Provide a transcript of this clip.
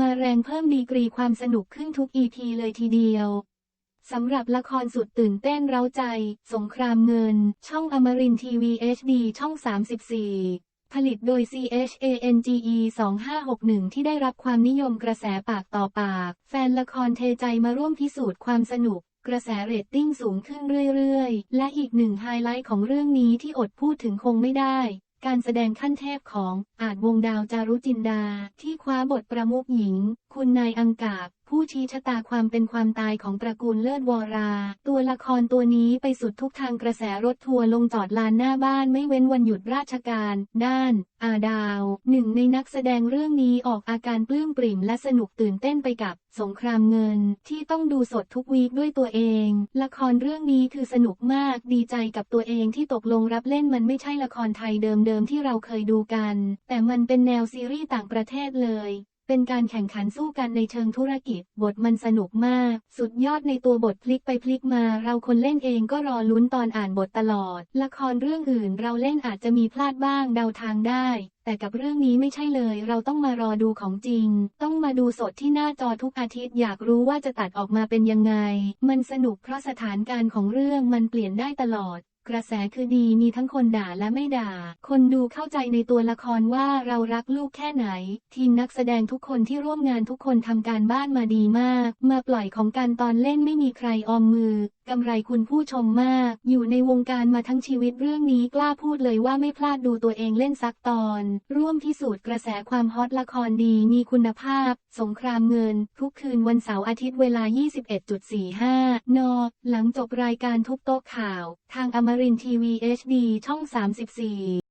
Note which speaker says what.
Speaker 1: มาแรงเพิ่มดีกรีความสนุกขึ้นทุก EP เลยทีเดียวสำหรับละครสุดตื่นเต้นเร้าใจ สงครามเงิน ช่องอมรินทีวี HD ช่อง 34 ผลิตโดย CHANGE 2561 ที่ได้รับความนิยมกระแสปากต่อปาก แฟนละครเทใจมาร่วมพิสูจน์ความสนุก กระแสเรตติ้งสูงขึ้นเรื่อยๆ และอีกหนึ่งไฮไลท์ของเรื่องนี้ที่อดพูดถึงคงไม่ได้ การแสดงขั้นเทพของอาจวงดาวจารุจินดาที่คว้าบทประมุขหญิง คุณนายอังกาบผู้ชี้ชะตาความเป็นความตายของตระกูลเลิศวรา ตัวละครตัวนี้ไปสุดทุกทางกระแสรถทัวร์ลงจอดลานหน้าบ้านไม่เว้นวันหยุดราชการ ด้าน อาดาว หนึ่งในนักแสดงเรื่องนี้ออกอาการปลื้มปริ่มและสนุกตื่นเต้นไปกับ สงครามเงิน ที่ต้องดูสดทุกวีคด้วยตัวเอง ละครเรื่องนี้คือสนุกมากดีใจกับตัวเองที่ตกลงรับเล่นมันไม่ใช่ละครไทยเดิมๆที่เราเคยดูกัน แต่มันเป็นแนวซีรีส์ต่างประเทศเลย เป็นการแข่งขันสู้กันในเชิงธุรกิจ บทมันสนุกมาก สุดยอดในตัวบทพลิกไปพลิกมา เราคนเล่นเองก็รอลุ้นตอนอ่านบทตลอด ละครเรื่องอื่นเราเล่นอาจจะมีพลาดบ้างเดาทางได้แต่กับเรื่องนี้ไม่ใช่เลย เราต้องมารอดูของจริง ต้องมาดูสดที่หน้าจอทุกอาทิตย์ อยากรู้ว่าจะตัดออกมาเป็นยังไง มันสนุกเพราะสถานการณ์ของเรื่องมันเปลี่ยนได้ตลอด กระแสคือดีมีทั้งคนด่าและไม่ด่า คนดูเข้าใจในตัวละครว่าเรารักลูกแค่ไหน ทีมนักแสดงทุกคนที่ร่วมงานทุกคนทำการบ้านมาดีมาก มาปล่อยของการตอนเล่นไม่มีใครออมมือ กำไรคุณผู้ชมมาก อยู่ในวงการมาทั้งชีวิตเรื่องนี้กล้าพูดเลยว่าไม่พลาดดูตัวเองเล่นซักตอน ร่วมพิสูจน์กระแสความฮอตละครดีมีคุณภาพ สงครามเงิน ทุกคืนวันเสาร์อาทิตย์เวลา 21.45 น หลังจบรายการทุบโต๊ะข่าว ทางอมรินทีวี HD ช่อง 34